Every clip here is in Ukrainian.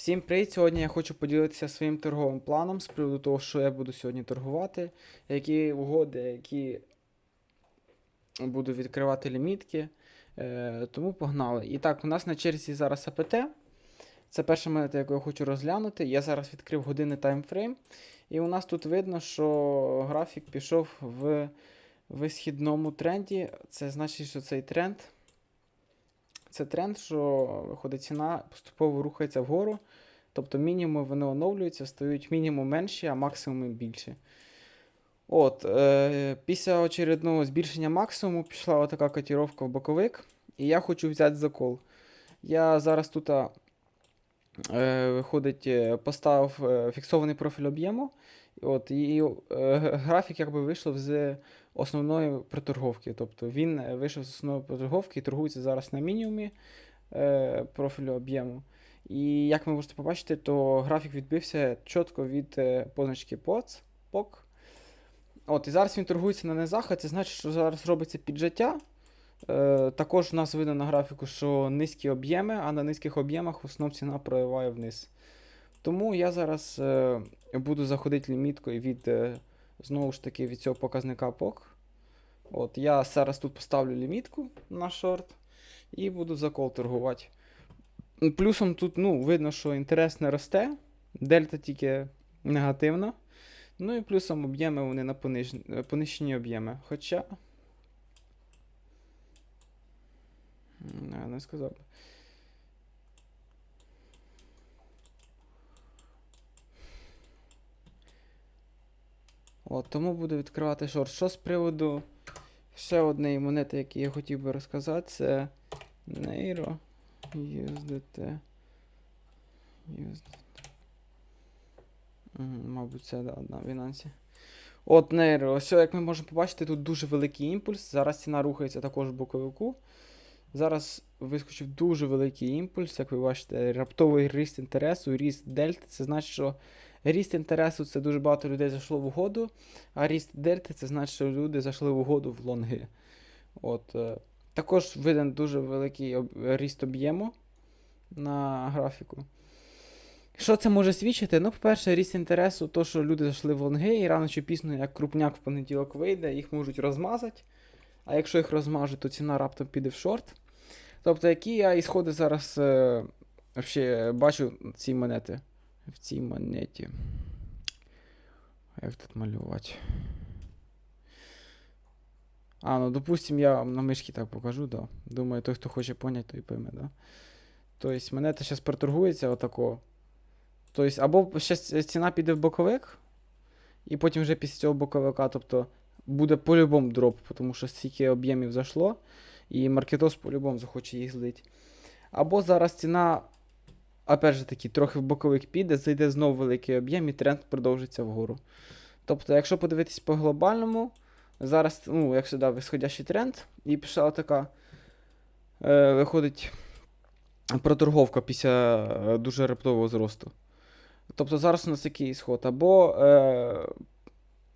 Всім привіт! Сьогодні я хочу поділитися своїм торговим планом з приводу того, що я буду сьогодні торгувати, які угоди, які буду відкривати лімітки. Е, тому погнали. І так, у нас на черзі зараз АПТ. Це перша монета, яку я хочу розглянути. Я зараз відкрив годинний таймфрейм. І у нас тут видно, що графік пішов в висхідному тренді. Це значить, що цей тренд. Це тренд, що виходить ціна поступово рухається вгору. Тобто мінімуми вони оновлюються, стають мінімум менші, а максимуми більші. От, е, після очередного збільшення максимуму пішла отака котіровка в боковик. І я хочу взяти закол. Я зараз тут виходить, е, поставив е, фіксований профіль об'єму. От, і е, графік якби вийшов з основної проторговки. Тобто він е, вийшов з основної проторговки і торгується зараз на мінімумі е, профілю об'єму. І як ви можете побачити, то графік відбився чітко від е, позначки POC. От, і зараз він торгується на низах, це значить, що зараз робиться піджаття. Також у нас видно на графіку, що низькі об'єми, а на низьких об'ємах в основному ціна прориває вниз. Тому я зараз е, буду заходити ліміткою від, е, знову ж таки, від цього показника POC. От, я зараз тут поставлю лімітку на шорт і буду закол торгувати. Плюсом тут ну, видно, що інтерес не росте, дельта тільки негативна. Ну і плюсом об'єми вони на пониж... понищені об'єми. Хоча. Не, не сказав. би. От, тому буду відкривати шорт. Що з приводу ще однієї монети, яку я хотів би розказати, це Nero USDT. USDT. Мабуть, це да, на Binance. От Nero. Ось, як ми можемо побачити, тут дуже великий імпульс. Зараз ціна рухається також в боковику. Зараз вискочив дуже великий імпульс, як ви бачите, раптовий ріст інтересу, ріст дельти. Це значить, що ріст інтересу це дуже багато людей зайшло в угоду, а ріст дельти це значить, що люди зайшли в угоду в лонги. От, е, також виден дуже великий ріст об'єму на графіку. Що це може свідчити? Ну, по-перше, ріст інтересу, то, що люди зайшли в лонги, і рано чи пізно, як крупняк в понеділок вийде, їх можуть розмазати. А якщо їх розмажуть, то ціна раптом піде в шорт. Тобто, які я ісходи зараз е, бачу ці монети. В цій монеті. Як тут малювати? А, ну допустим, я на мишки так покажу, да. Думаю, той, хто хоче поняти, той пойме, да. Тобто, монета зараз проторгується отако. Тобто, або ще ціна піде в боковик, і потім вже після цього боковика, тобто, буде по-любому дроп, тому що стільки об'ємів зайшло, і маркетос по-любому захоче їх злити. Або зараз ціна, опять же таки, трохи в боковик піде, зайде знову великий об'єм і тренд продовжиться вгору. Тобто, якщо подивитись по глобальному, зараз, ну, як сюди, висходящий тренд, і пішла така, е, виходить проторговка після е, дуже раптового зросту. Тобто зараз у нас який ісход? Або е,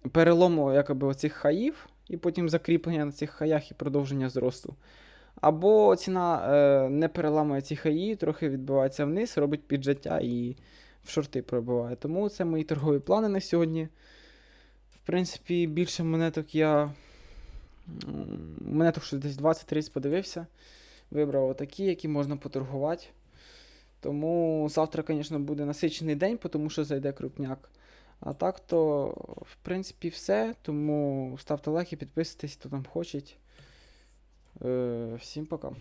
перелому якоби, оцих хаїв, і потім закріплення на цих хаях і продовження зросту. Або ціна е, не переламує ці хаї, трохи відбивається вниз, робить піджаття і в шорти пробиває. Тому це мої торгові плани на сьогодні. В принципі, більше монеток я. Монеток що десь 20-30 подивився. Вибрав отакі, які можна поторгувати. Тому завтра, звісно, буде насичений день, тому що зайде крупняк. А так то, в принципі, все. Тому ставте лайки, підписуйтесь, хто там хоче. Е, всім пока.